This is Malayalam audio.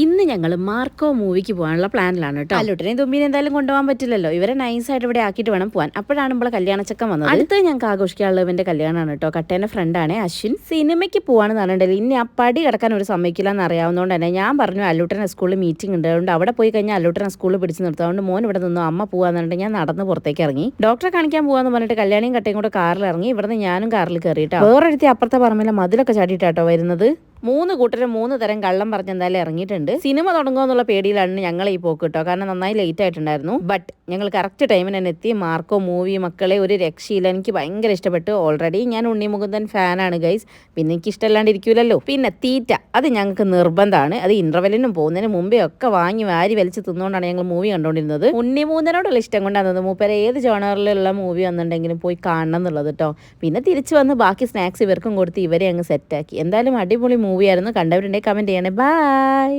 ഇന്ന് ഞങ്ങൾ മാർക്കോ മൂവിക്ക് പോകാനുള്ള പ്ലാനിലാണ് കേട്ടോ. അല്ലുട്ടനെയും തുമ്പിനെ എന്തായാലും കൊണ്ടുപോകാൻ പറ്റില്ലല്ലോ. ഇവരെ നൈസായിട്ട് ഇവിടെ ആക്കിയിട്ട് വേണം പോകാൻ. അപ്പോഴാണ് നമ്മളെ കല്യാണച്ചക്കം വന്നത്. അടുത്ത് ഞങ്ങൾക്ക് ആഘോഷിക്കാനുള്ള ഇവന്റെ കല്യാണമാണ് കേട്ടോ. കട്ടേന്റെ ഫ്രണ്ടാണ് അശ്വിൻ. സിനിമയ്ക്ക് പോകാന്ന് പറഞ്ഞിട്ടുണ്ടെങ്കിൽ ഇനി ആ പടി കിടക്കാൻ ഒരു സമ്മതിക്കില്ല എന്ന് അറിയാവുന്നതുകൊണ്ട് തന്നെ ഞാൻ പറഞ്ഞു അല്ലൂട്ടനെ സ്കൂളിൽ മീറ്റിംഗ് ഉണ്ട്. അതുകൊണ്ട് അവിടെ പോയി കഴിഞ്ഞാൽ അല്ലൂട്ടനെ സ്കൂളിൽ പിടിച്ച് നിർത്തും. അതുകൊണ്ട് മോൻ ഇവിടെ നിന്നു. അമ്മ പോകാന്നുണ്ടെങ്കിൽ ഞാൻ നടന്ന് പുറത്തേക്ക് ഇറങ്ങി. ഡോക്ടറെ കാണിക്കാൻ പോകാന്ന് പറഞ്ഞിട്ട് കല്യാണിയും കട്ടയും കൂടെ കാറിൽ ഇറങ്ങി. ഇവിടുന്ന് ഞാനും കാറിൽ കയറിയിട്ടോ വേറൊരുത്തി അപ്പുറത്തെ പറമ്പിലെ മതിലൊക്കെ ചാടിയിട്ടാട്ടോ വരുന്നത്. മൂന്ന് കൂട്ടരും മൂന്ന് തരം കള്ളം പറഞ്ഞ് എന്തായാലും ഇറങ്ങിയിട്ടുണ്ട്. സിനിമ തുടങ്ങുക എന്നുള്ള പേടിയിലാണ് ഞങ്ങൾ ഈ പോക്ക് കേട്ടോ. കാരണം നന്നായി ലേറ്റ് ആയിട്ടുണ്ടായിരുന്നു. ബട്ട് ഞങ്ങൾ കറക്റ്റ് ടൈമിന് തന്നെ എത്തി. മാർക്കോ മൂവി മക്കളെ ഒരു രക്ഷയില്ല. എനിക്ക് ഭയങ്കര ഇഷ്ടപ്പെട്ടു ഓൾറെഡി ഞാൻ ഉണ്ണി മുകുന്ദൻ ഫാനാണ് ഗൈസ് പിന്നെ എനിക്ക് ഇഷ്ടമല്ലാണ്ടിരിക്കൂലല്ലോ പിന്നെ തീറ്റ. അത് ഞങ്ങൾക്ക് നിർബന്ധമാണ്. അത് ഇന്റർവെല്ലിനും പോകുന്നതിന് മുമ്പേ ഒക്കെ വാങ്ങി വാരി വലിച്ച് തിന്നുകൊണ്ടാണ് ഞങ്ങൾ മൂവി കണ്ടുകൊണ്ടിരുന്നത് ഉണ്ണി മുകുന്ദനോടുള്ള ഇഷ്ടം കൊണ്ടാണ് മൂപ്പരെ ഏത് ജോണറിലുള്ള മൂവി വന്നിട്ടുണ്ടെങ്കിലും പോയി കാണണം എന്നുള്ളത് കേട്ടോ പിന്നെ തിരിച്ചു വന്ന് ബാക്കി സ്നാക്സ് ഇവർക്കും കൊടുത്ത് ഇവരെ അങ്ങ് സെറ്റാക്കി എന്തായാലും അടിപൊളി മൂവിയായിരുന്നു കണ്ടവരുണ്ടെങ്കിൽ കമന്റ് ചെയ്യണേ. ബൈ